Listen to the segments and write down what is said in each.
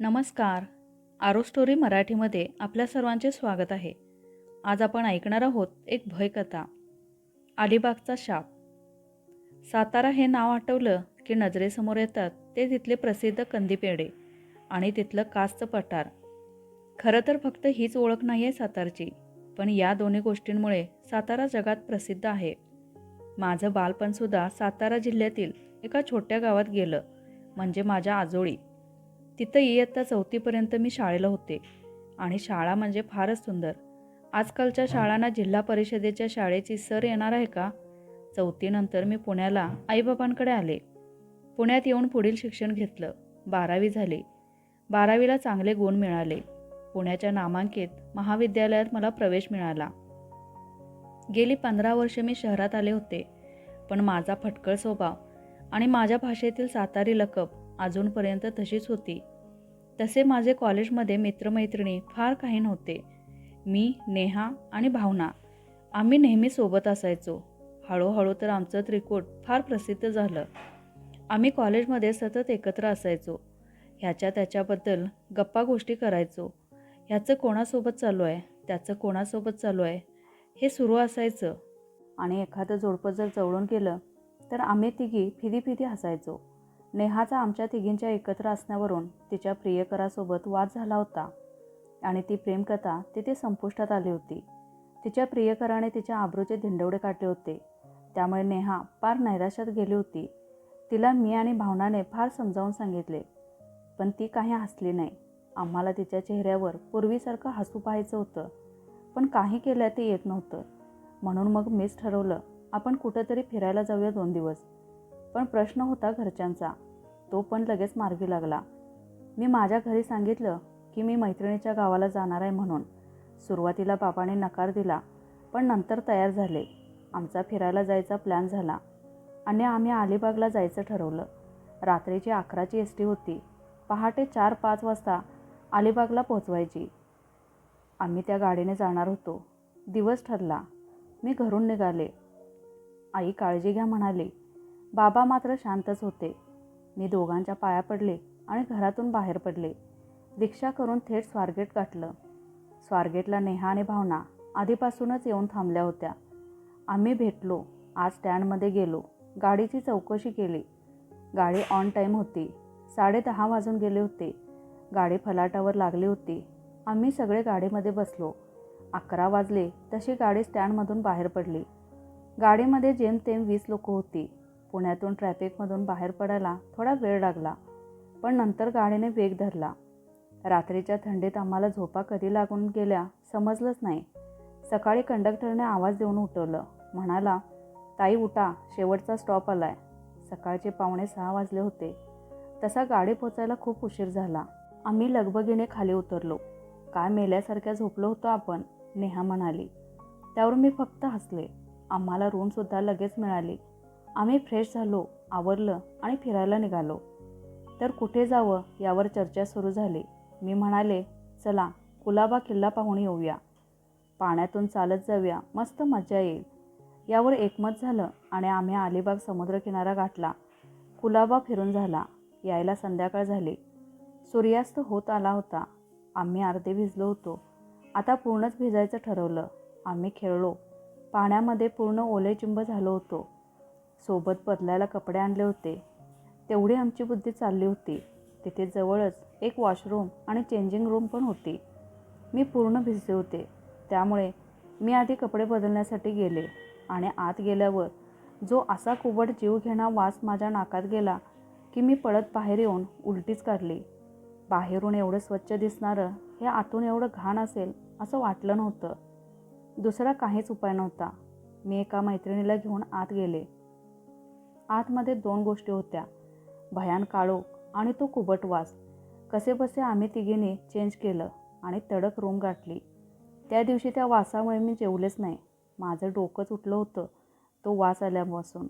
नमस्कार. आरो स्टोरी मराठीमध्ये आपल्या सर्वांचे स्वागत आहे. आज आपण ऐकणार आहोत एक भयकथा. अलिबागचा शाप. सातारा हे नाव आठवलं की नजरेसमोर येतात ते तिथले प्रसिद्ध कंदीपेढे आणि तिथलं कासचं पठार. खरं तर फक्त हीच ओळख नाही आहे सातारची पण या दोन्ही गोष्टींमुळे सातारा जगात प्रसिद्ध आहे. माझं बालपणसुद्धा सातारा जिल्ह्यातील एका छोट्या गावात गेलं म्हणजे माझ्या आजोळी. तिथं इयत्ता चौथीपर्यंत मी शाळेला होते. आणि शाळा म्हणजे फारच सुंदर. आजकालच्या शाळांना जिल्हा परिषदेच्या शाळेची सर येणार आहे का? चौथीनंतर मी पुण्याला आईबाबांकडे आले. पुण्यात येऊन पुढील शिक्षण घेतलं. बारावी झाली. बारावीला चांगले गुण मिळाले. पुण्याच्या नामांकित महाविद्यालयात मला प्रवेश मिळाला. गेली पंधरा वर्षे मी शहरात आले होते. पण माझा फटकळ स्वभाव आणि माझ्या भाषेतील सातारी लकब अजूनपर्यंत तशीच होती. तसे माझे कॉलेजमध्ये मित्रमैत्रिणी फार काही नव्हते. मी नेहा आणि भावना. आम्ही नेहमी सोबत असायचो. हळूहळू तर आमचं त्रिकोट फार प्रसिद्ध झालं. आम्ही कॉलेजमध्ये सतत एकत्र असायचो. ह्याच्या त्याच्याबद्दल गप्पा गोष्टी करायचो. ह्याचं कोणासोबत चालू आहे? त्याचं कोणासोबत चालू आहे? हे सुरू असायचं. आणि एखादं जोडपं जर जवळून गेलं तर आम्ही तिघी फिदी फिदी हसायचो. नेहाचा आमच्या तिघींच्या एकत्र असण्यावरून तिच्या प्रियकरासोबत वाद झाला होता. आणि ती प्रेमकथा तिथे संपुष्टात आली होती. तिच्या प्रियकराने तिच्या आबरूचे धिंडवडे काढले होते. त्यामुळे नेहा फार नैराश्यात गेली होती. तिला मी आणि भावनाने फार समजावून सांगितले. पण ती काही हसली नाही. आम्हाला तिच्या चेहऱ्यावर पूर्वीसारखं हसू पाहायचं होतं. पण काही केल्या ते येत नव्हतं. म्हणून मग मीच ठरवलं आपण कुठंतरी फिरायला जाऊया दोन दिवस. पण प्रश्न होता घरच्यांचा. तो पण लगेच मार्गी लागला. मी माझ्या घरी सांगितलं की मी मैत्रिणीच्या गावाला जाणार आहे म्हणून. सुरुवातीला बाबाने नकार दिला पण नंतर तयार झाले. आमचा फिरायला जायचा प्लॅन झाला आणि आम्ही अलिबागला जायचं ठरवलं. रात्रीची अकराची एस टी होती. पहाटे चार पाच वाजता अलिबागला पोचवायची आम्ही त्या गाडीने जाणार होतो. दिवस ठरला. मी घरून निघाले. आई काळजी घ्या म्हणाली. बाबा मात्र शांतच होते. मी दोघांच्या पाया पडले आणि घरातून बाहेर पडले. रिक्षा करून थेट स्वारगेट गाठलं. स्वारगेटला नेहा आणि भावना आधीपासूनच येऊन थांबल्या होत्या. आम्ही भेटलो. आज स्टँडमध्ये गेलो. गाडीची चौकशी केली. गाडी ऑन टाईम होती. साडे दहा वाजून गेले होते. गाडी फलाटावर लागली होती. आम्ही सगळे गाडीमध्ये बसलो. अकरा वाजले तशी गाडी स्टँडमधून बाहेर पडली. गाडीमध्ये जेमतेम वीस लोक होती. पुण्यातून ट्रॅफिकमधून बाहेर पडायला थोडा वेळ लागला पण नंतर गाडीने वेग धरला. रात्रीच्या थंडीत आम्हाला झोपा कधी लागून गेल्या समजलंच नाही. सकाळी कंडक्टरने आवाज देऊन उठवलं. म्हणाला ताई उठा शेवटचा स्टॉप आलाय. सकाळचे पावणे सहा वाजले होते. तसा गाडी पोचायला खूप उशीर झाला. आम्ही लगबगीने खाली उतरलो. काय मेल्यासारख्या झोपलो होतो आपण नेहा म्हणाली. त्यावर मी फक्त हसले. आम्हाला रूमसुद्धा लगेच मिळाली. आम्ही फ्रेश झालो आवरलं आणि फिरायला निघालो. तर कुठे जावं यावर चर्चा सुरू झाली. मी म्हणाले चला कुलाबा किल्ला पाहून येऊया. पाण्यातून चालत जाऊया मस्त मजा येईल. यावर एकमत झालं आणि आम्ही अलिबाग समुद्रकिनारा गाठला. कुलाबा फिरून झाला. यायला संध्याकाळ झाली. सूर्यास्त होत आला होता. आम्ही अर्धे भिजलो होतो. आता पूर्णच भिजायचं ठरवलं. आम्ही खेळलो. पाण्यामध्ये पूर्ण ओले चिंब झालो होतो. सोबत बदलायला कपडे आणले होते. तेवढी आमची बुद्धी चालली होती. तिथे जवळच एक वॉशरूम आणि चेंजिंग रूम पण होती. मी पूर्ण भिजले होते. त्यामुळे मी आधी कपडे बदलण्यासाठी गेले आणि आत गेल्यावर जो असा कुबट जीव घेणा वास माझ्या नाकात गेला की मी पळत बाहेर येऊन उलटीच काढली. बाहेरून एवढं स्वच्छ दिसणारं हे आतून एवढं घाण असेल असं वाटलं नव्हतं. दुसरा काहीच उपाय नव्हता. मी एका मैत्रिणीला घेऊन आत गेले. आतमध्ये दोन गोष्टी होत्या. भयान काळोख आणि तो कुबटवास. वास आम्ही तिघीने चेंज केलं आणि तडक रूम गाठली. त्या दिवशी त्या वासामुळे मी जेवलेच नाही. माझं डोकंच उठलं होतं. तो वास आल्यापासून.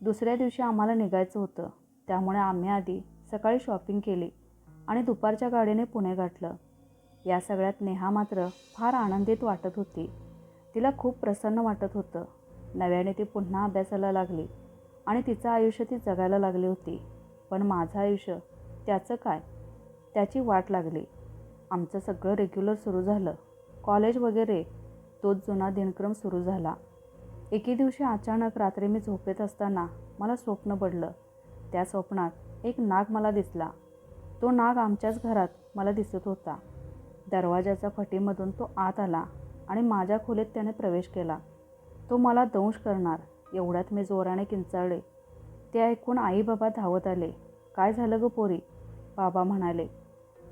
दुसऱ्या दिवशी आम्हाला निघायचं होतं. त्यामुळे आम्ही आधी सकाळी शॉपिंग केली आणि दुपारच्या गाडीने पुणे गाठलं. या सगळ्यात नेहा मात्र फार आनंदित वाटत होती. तिला खूप प्रसन्न वाटत होतं. नव्याने ती पुन्हा अभ्यासाला लागली. आणि तिचं आयुष्य ती जगायला लागली होती. पण माझं आयुष्य त्याचं काय? त्याची वाट लागली. आमचं सगळं रेग्युलर सुरू झालं. कॉलेज वगैरे तोच जुना दिनक्रम सुरू झाला. एके दिवशी अचानक रात्री मी झोपेत असताना मला स्वप्न पडलं. त्या स्वप्नात एक नाग मला दिसला. तो नाग आमच्याच घरात मला दिसत होता. दरवाजाच्या फटीमधून तो आत आला आणि माझ्या खोलीत त्याने प्रवेश केला. तो मला दंश करणार एवढ्यात मी जोराने किंचाळले. ते ऐकून आई बाबा धावत आले. काय झालं ग पोरी? बाबा म्हणाले.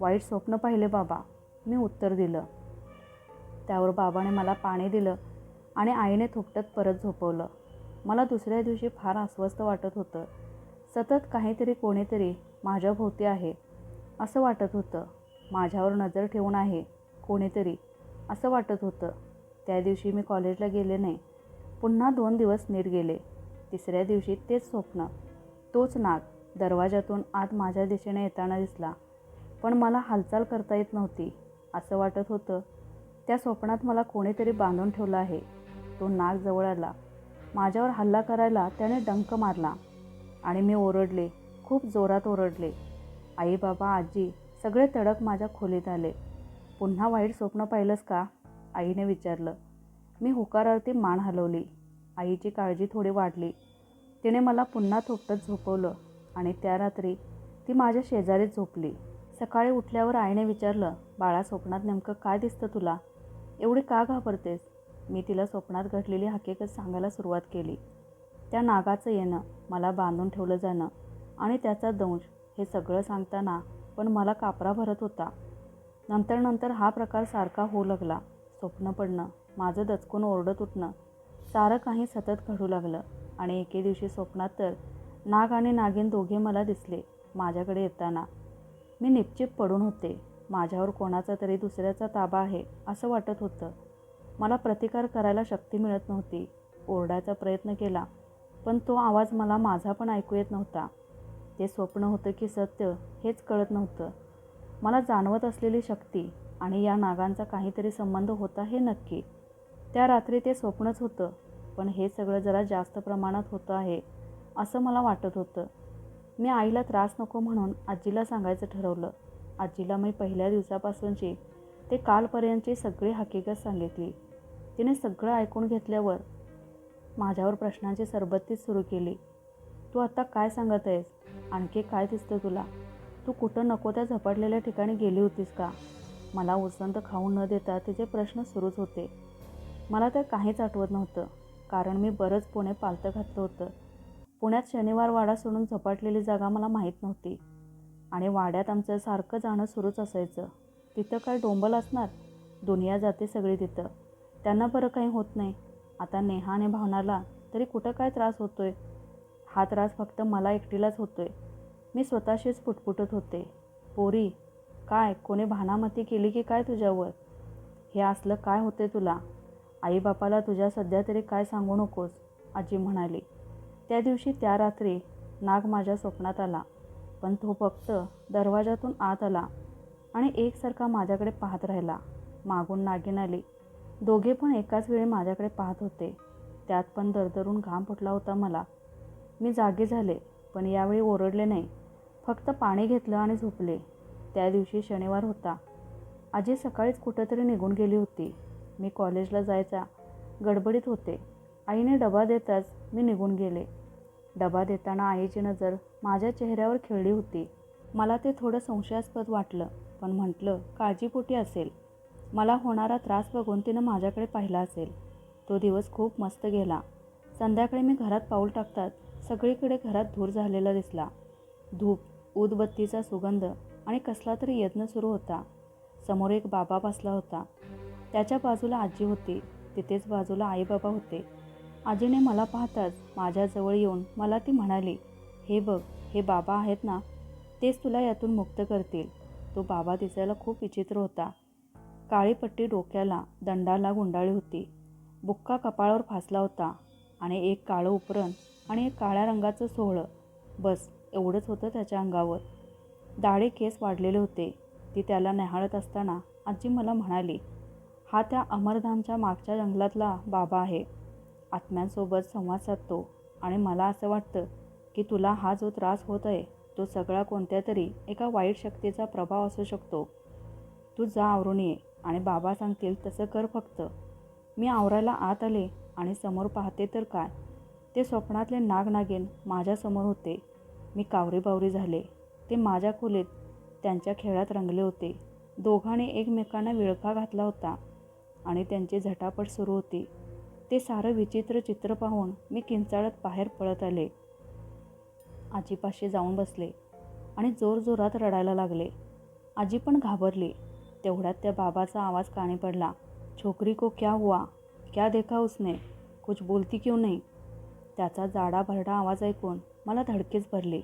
वाईट स्वप्न पाहिले बाबा. मी उत्तर दिलं. त्यावर बाबाने मला पाणी दिलं आणि आईने थोपटत परत झोपवलं. मला दुसऱ्या दिवशी फार अस्वस्थ वाटत होतं. सतत काहीतरी कोणीतरी माझ्या भोवती आहे असं वाटत होतं. माझ्यावर नजर ठेवून आहे कोणीतरी असं वाटत होतं. त्या दिवशी मी कॉलेजला गेले नाही. पुन्हा दोन दिवस नीट गेले. तिसऱ्या दिवशी तेच स्वप्न. तोच नाग दरवाजातून आत माझ्या दिशेने येताना दिसला. पण मला हालचाल करता येत नव्हती असं वाटत होतं. त्या स्वप्नात मला कोणीतरी बांधून ठेवलं आहे. तो नाग जवळ आला. माझ्यावर हल्ला करायला त्याने डंक मारला. आणि मी ओरडले खूप जोरात ओरडले. आई बाबा आजी सगळे तडक माझ्या खोलीत आले. पुन्हा वाईट स्वप्न पाहिलंस का? आईने विचारलं. मी होकारार्थी मान हलवली. आईची काळजी थोडी वाढली. तिने मला पुन्हा थोपटत झोपवलं आणि त्या रात्री ती माझ्या शेजारीच झोपली. सकाळी उठल्यावर आईने विचारलं बाळा स्वप्नात नेमकं काय दिसतं तुला? एवढी का घाबरतेस? मी तिला स्वप्नात घडलेली हकीकत सांगायला सुरुवात केली. त्या नागाचं येणं मला बांधून ठेवलं जाणं आणि त्याचा दंश हे सगळं सांगताना पण मला कापरा भरत होता. नंतर नंतर हा प्रकार सारखा होऊ लागला. स्वप्न पडणं माझं दचकून ओरडत उठणं सारं काही सतत घडू लागलं आणि एके दिवशी स्वप्नात तर नाग आणि नागिन दोघे मला दिसले माझ्याकडे येताना. मी निपचिप पडून होते. माझ्यावर कोणाचा तरी दुसऱ्याचा ताबा आहे असं वाटत होतं. मला प्रतिकार करायला शक्ती मिळत नव्हती. ओरडायचा प्रयत्न केला पण तो आवाज मला माझा पण ऐकू येत नव्हता. ते स्वप्न होतं की सत्य हेच कळत नव्हतं. मला जाणवत असलेली शक्ती आणि या नागांचा काहीतरी संबंध होता हे नक्की. त्या रात्री ते स्वप्नच होतं पण हे सगळं जरा जास्त प्रमाणात होतं आहे असं मला वाटत होतं. मी आईला त्रास नको म्हणून आजीला सांगायचं ठरवलं. आजीला मी पहिल्या दिवसापासूनची ते कालपर्यंतची सगळी हकीकत सांगितली. तिने सगळं ऐकून घेतल्यावर माझ्यावर प्रश्नांची सरबत्तीच सुरू केली. तू आता काय सांगत आहेस? आणखी काय दिसतं तुला? तू कुठं नको त्या झपाटलेल्या ठिकाणी गेली होतीस का? मला उसंत खाऊ न देता तिचे प्रश्न सुरूच होते. मला तर काहीच आठवत नव्हतं कारण मी बरंच पुणे पालतं घातलं होतं. पुण्यात शनिवार वाडा सोडून झपाटलेली जागा मला माहीत नव्हती. आणि वाड्यात आमचं सारखं जाणं सुरूच असायचं. तिथं काय डोंबल असणार? दुनिया जाते सगळी तिथं. त्यांना बरं काही होत नाही. आता नेहा आणि भावनाला तरी कुठं काय त्रास होतोय? हा त्रास फक्त मला एकटीलाच होतोय. मी स्वतःशीच पुटपुटत होते. पोरी काय? कोणी भानामती केली की काय तुझ्यावर? हे असलं काय होते तुला? आईबापाला तुझ्या सध्या तरी काय सांगू नकोस आजी म्हणाली. त्या दिवशी त्या रात्री नाग माझ्या स्वप्नात आला. पण तो फक्त दरवाजातून आत आला आणि एकसारखा माझ्याकडे पाहत राहिला. मागून नागिन आली. दोघे पण एकाच वेळी माझ्याकडे पाहत होते. त्यात पण दरदरून घाम फुटला होता मला. मी जागे झाले पण यावेळी ओरडले नाही. फक्त पाणी घेतलं आणि झोपले. त्या दिवशी शनिवार होता. आजी सकाळीच कुठंतरी निघून गेली होती. मी कॉलेजला जायचा गडबडीत होते. आईने डबा देताच मी निघून गेले. डबा देताना आईची नजर माझ्या चेहऱ्यावर खेळली होती. मला ते थोडं संशयास्पद वाटलं पण म्हटलं काळजीपोटी असेल. मला होणारा त्रास बघून तिनं माझ्याकडे पाहिला असेल. तो दिवस खूप मस्त गेला. संध्याकाळी मी घरात पाऊल टाकतात सगळीकडे घरात धूर झालेला दिसला. धूप उदबत्तीचा सुगंध आणि कसला तरी यत्न सुरू होता. समोर एक बाबा बसला होता. त्याच्या बाजूला आजी होती. तिथेच बाजूला आईबाबा होते. आजीने मला पाहताच माझ्याजवळ येऊन मला ती म्हणाली हे बघ हे बाबा आहेत ना तेच तुला यातून मुक्त करतील. तो बाबा दिसायला खूप विचित्र होता. काळी पट्टी डोक्याला दंडाला गुंडाळी होती. बुक्का कपाळावर फासला होता आणि एक काळं उपरण आणि एक काळ्या रंगाचं सोहळं. बस एवढंच होतं त्याच्या अंगावर. दाढे केस वाढलेले होते. ती त्याला न्याहाळत असताना आजी मला म्हणाली हा त्या अमरधामच्या मागच्या जंगलातला बाबा आहे. आत्म्यांसोबत संवाद साधतो आणि मला असं वाटतं की तुला हा जो त्रास होत आहे तो सगळा कोणत्या तरी एका वाईट शक्तीचा प्रभाव असू शकतो. तू जा आवरून ये आणि बाबा सांगतील तसं कर फक्त. मी आवरायला आत आले आणि समोर पाहते तर काय ते स्वप्नातले नाग नागिन माझ्यासमोर होते. मी कावरीबावरी झाले. ते माझ्या खोलीत त्यांच्या खेळात रंगले होते. दोघांनी एकमेकांना विळखा घातला होता. आणि त्यांची झटापट सुरू होती. ते सारं विचित्र चित्र पाहून मी किंचाळत बाहेर पळत आले. आजीपाशी जाऊन बसले आणि जोरजोरात रडायला लागले. आजी पण घाबरली. तेवढ्यात त्या बाबाचा आवाज काणी पडला. छोकरी को क्या हुआ? क्या देखा उसने? कुछ बोलती क्यों नाही? त्याचा जाडा भरडा आवाज ऐकून मला धडकेच भरले.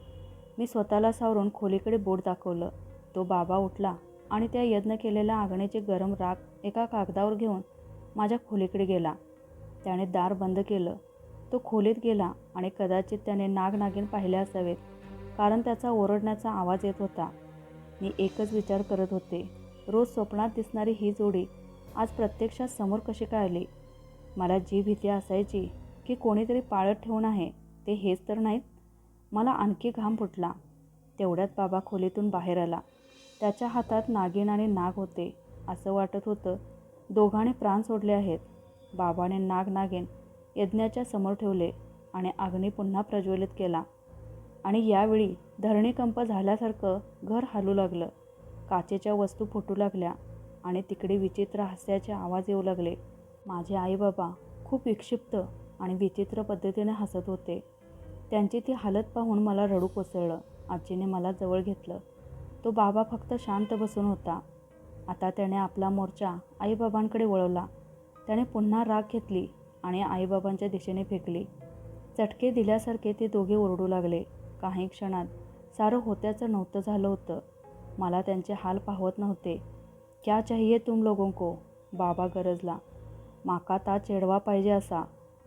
मी स्वतःला सावरून खोलीकडे बोट दाखवलं. तो बाबा उठला. आणि त्या यत्न केलेल्या आगणीचे गरम राग एका कागदावर घेऊन माझ्या खोलीकडे गेला. त्याने दार बंद केलं. तो खोलीत गेला आणि कदाचित त्याने नागनागिन पाहिले असावेत कारण त्याचा ओरडण्याचा आवाज येत होता. मी एकच विचार करत होते. रोज स्वप्नात दिसणारी ही जोडी आज प्रत्यक्षात समोर कशी काय आली मला जी भीती असायची की कोणीतरी पाळत ठेवून आहे ते हेच तर नाहीत. मला आणखी घाम फुटला. तेवढ्यात बाबा खोलीतून बाहेर आला. त्याच्या हातात नागिन आणि नाग होते. असं वाटत होतं दोघांनी प्राण सोडले आहेत. बाबाने नाग नागिन यज्ञाच्या समोर ठेवले आणि अग्नी पुन्हा प्रज्वलित केला. आणि यावेळी धरणीकंप झाल्यासारखं घर हालू लागलं. काचेच्या वस्तू फुटू लागल्या आणि तिकडे विचित्र हास्याचे आवाज येऊ लागले. माझे आईबाबा खूप विक्षिप्त आणि विचित्र पद्धतीने हसत होते. त्यांची ती हालत पाहून मला रडू कोसळलं. आजीने मला जवळ घेतलं. तो बाबा फक्त शांत बसून होता. आता त्याने आपला मोर्चा आईबाबांकडे वळवला. त्याने पुन्हा राग घेतली आणि आईबाबांच्या दिशेने फेकली. चटके दिल्यासारखे ते दोघे ओरडू लागले. काही क्षणात सारं होत्याचं नव्हतं झालं होतं. मला त्यांचे हाल पाहवत नव्हते. क्या चाहिए तुम लोगों को? बाबा गरजला. माका ता चेडवा पाहिजे असा.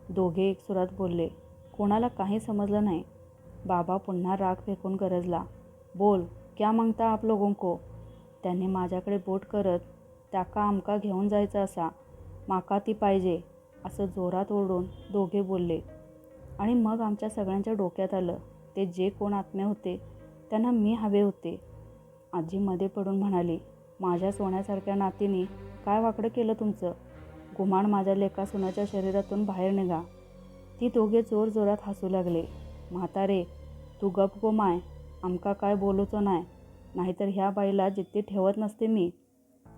दोघे एक सुरात बोलले. कोणाला काही समजलं नाही. बाबा पुन्हा राग फेकून गरजला. बोल. क्या मागता आप लोगों को. त्यांनी माझ्याकडे बोट करत त्याका आमका घेऊन जायचं असा. माका ती पाहिजे असं जोरात ओरडून दोघे बोलले. आणि मग आमच्या सगळ्यांच्या डोक्यात आलं ते जे कोण आत्मे होते त्यांना मी हवे होते. आजी मध्ये पडून म्हणाली माझ्या सोन्यासारख्या नातीने काय वाकडं केलं तुमचं? गुमान माझ्या लेका सुनाच्या शरीरातून बाहेर निघा. ती दोघे जोर जोरात हसू लागले. म्हातारे तू गप गो माय. आमका काय बोलूचं नाही नाहीतर ह्या बाईला जित्ती ठेवत नसते मी.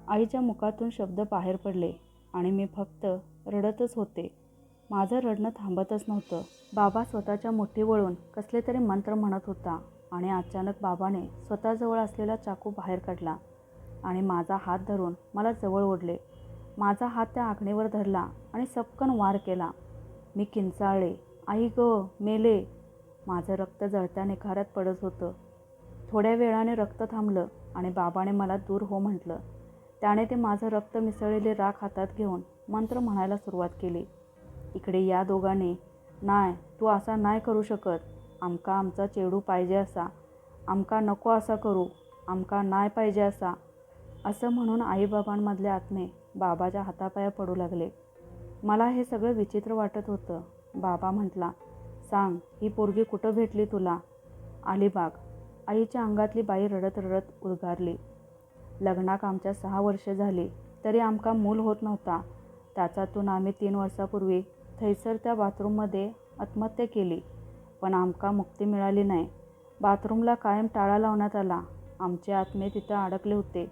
आईच्या मुखातून शब्द बाहेर पडले आणि मी फक्त रडतच होते. माझं रडणं थांबतच नव्हतं. बाबा स्वतःच्या मुठी वळून कसले तरी मंत्र म्हणत होता आणि अचानक बाबाने स्वतःजवळ असलेला चाकू बाहेर काढला आणि माझा हात धरून मला जवळ ओढले. माझा हात त्या आखणीवर धरला आणि सपकन वार केला. मी किंचाळले आई ग मेले माझं रक्त जळत्या निखाऱ्यात पडत होतं. थोड्या वेळाने रक्त थांबलं आणि बाबाने मला दूर हो म्हटलं. त्याने ते माझं रक्त मिसळलेले राख हातात घेऊन मंत्र म्हणायला सुरुवात केली. इकडे या दोघांनी. नाय तू असा नाही करू शकत. आमका आमचा चेडू पाहिजे असा. आमका नको असा करू. आमका नाही पाहिजे असा. असं म्हणून आईबाबांमधले आत्मे बाबाच्या हातापाया पडू लागले. मला हे सगळं विचित्र वाटत होतं. बाबा म्हटला सांग ही पोरगी कुठं भेटली तुला? अलिबाग आईच्या अंगातली बाई रडत रडत उद्गारली. लग्नाक आमच्या सहा वर्ष झाली तरी आमका मूल होत नव्हता. त्याच्यातून आम्ही तीन वर्षापूर्वी थैसर त्या बाथरूममध्ये आत्महत्या केली पण आमका मुक्ती मिळाली नाही. बाथरूमला कायम टाळा लावण्यात आला. आमचे आत्मे तिथं अडकले होते.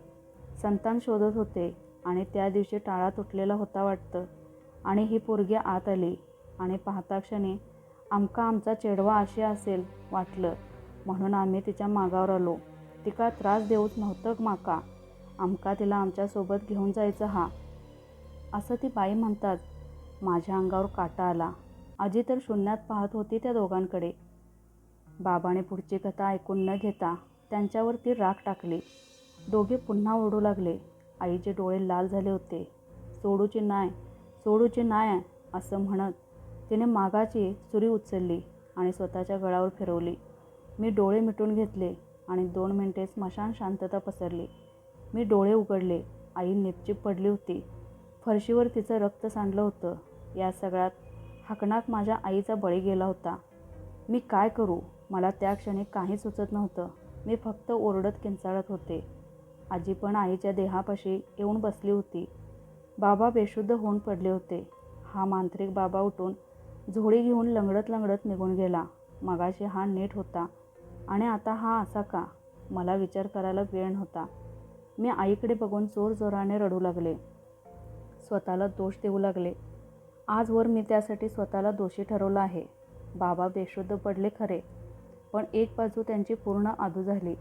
संतान शोधत होते आणि त्या दिवशी टाळा तुटलेला होता वाटतं. आणि ही पोरगी आत आली आणि पाहता क्षणी आमका आमचा चेडवा असे असेल वाटलं. म्हणून आम्ही तिच्या मागावर आलो. तिका त्रास देऊच नव्हतं माका? आमका तिला आमच्यासोबत घेऊन जायचं हा. असं ती बाई म्हणतात. माझ्या अंगावर काटा आला. आजी तर शून्यात पाहत होती त्या दोघांकडे. बाबाने पुढची कथा ऐकून न घेता त्यांच्यावर ती राख टाकली. दोघे पुन्हा ओरडू लागले. आईचे डोळे लाल झाले होते. सोडूची नाय सोडूची नाय असं म्हणत तिने मागाची सुरी उचलली आणि स्वतःच्या गळावर फिरवली. मी डोळे मिटून घेतले आणि दोन मिनटे स्मशान शांतता पसरली. मी डोळे उघडले. आई निपचिप पडली होती. फरशीवर तिचं रक्त सांडलं होतं. या सगळ्यात हाकणाक माझ्या आईचा बळी गेला होता. मी काय करू? मला त्या क्षणी काही सुचत नव्हतं. मी फक्त ओरडत किंचाळत होते. आजी पण आईच्या देहापाशी येऊन बसली होती. बाबा बेशुद्ध होऊन पडले होते. हा मांत्रिक बाबा उठून झोडी घेऊन लंगडत लंगडत निघून गेला. मगाशी हा नीट होता. आणि आता हा असा का? मला विचार करायला वेळ नव्हता. मी आईकडे बघून जोरजोराने रडू लागले. स्वतःला दोष देऊ लागले. आजवर मी त्यासाठी स्वतःला दोषी ठरवलं आहे. बाबा बेशुद्ध पडले खरे. पण एक बाजू त्यांची पूर्ण आदू झाली.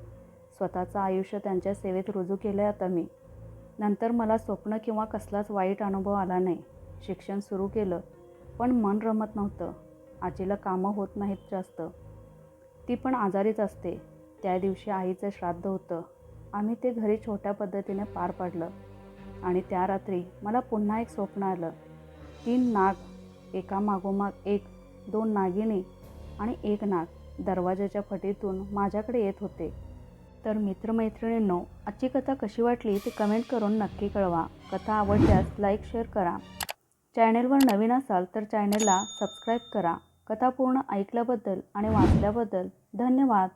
स्वतःचं आयुष्य त्यांच्या सेवेत रुजू केलं आता मी. नंतर मला स्वप्न किंवा कसलाच वाईट अनुभव आला नाही. शिक्षण सुरू केलं. पण मन रमत नव्हतं. आजीला कामं होत नाहीत जास्त. ती पण आजारीच असते. त्या दिवशी आईचं श्राद्ध होतं. आम्ही ते घरी छोट्या पद्धतीने पार पाडलं. आणि त्या रात्री मला पुन्हा एक स्वप्न आलं. तीन नाग एका मागोमाग एक दोन नागिनी आणि एक नाग दरवाजाच्या फटीतून माझ्याकडे येत होते. तर मित्रमैत्रिणींनो आजची कथा कशी वाटली ती कमेंट करून नक्की कळवा. कथा आवडल्यास लाईक शेअर करा. चॅनेलवर नवीन असाल तर चॅनेलला सबस्क्राईब करा. कथा पूर्ण ऐकल्याबद्दल आणि वाचल्याबद्दल धन्यवाद.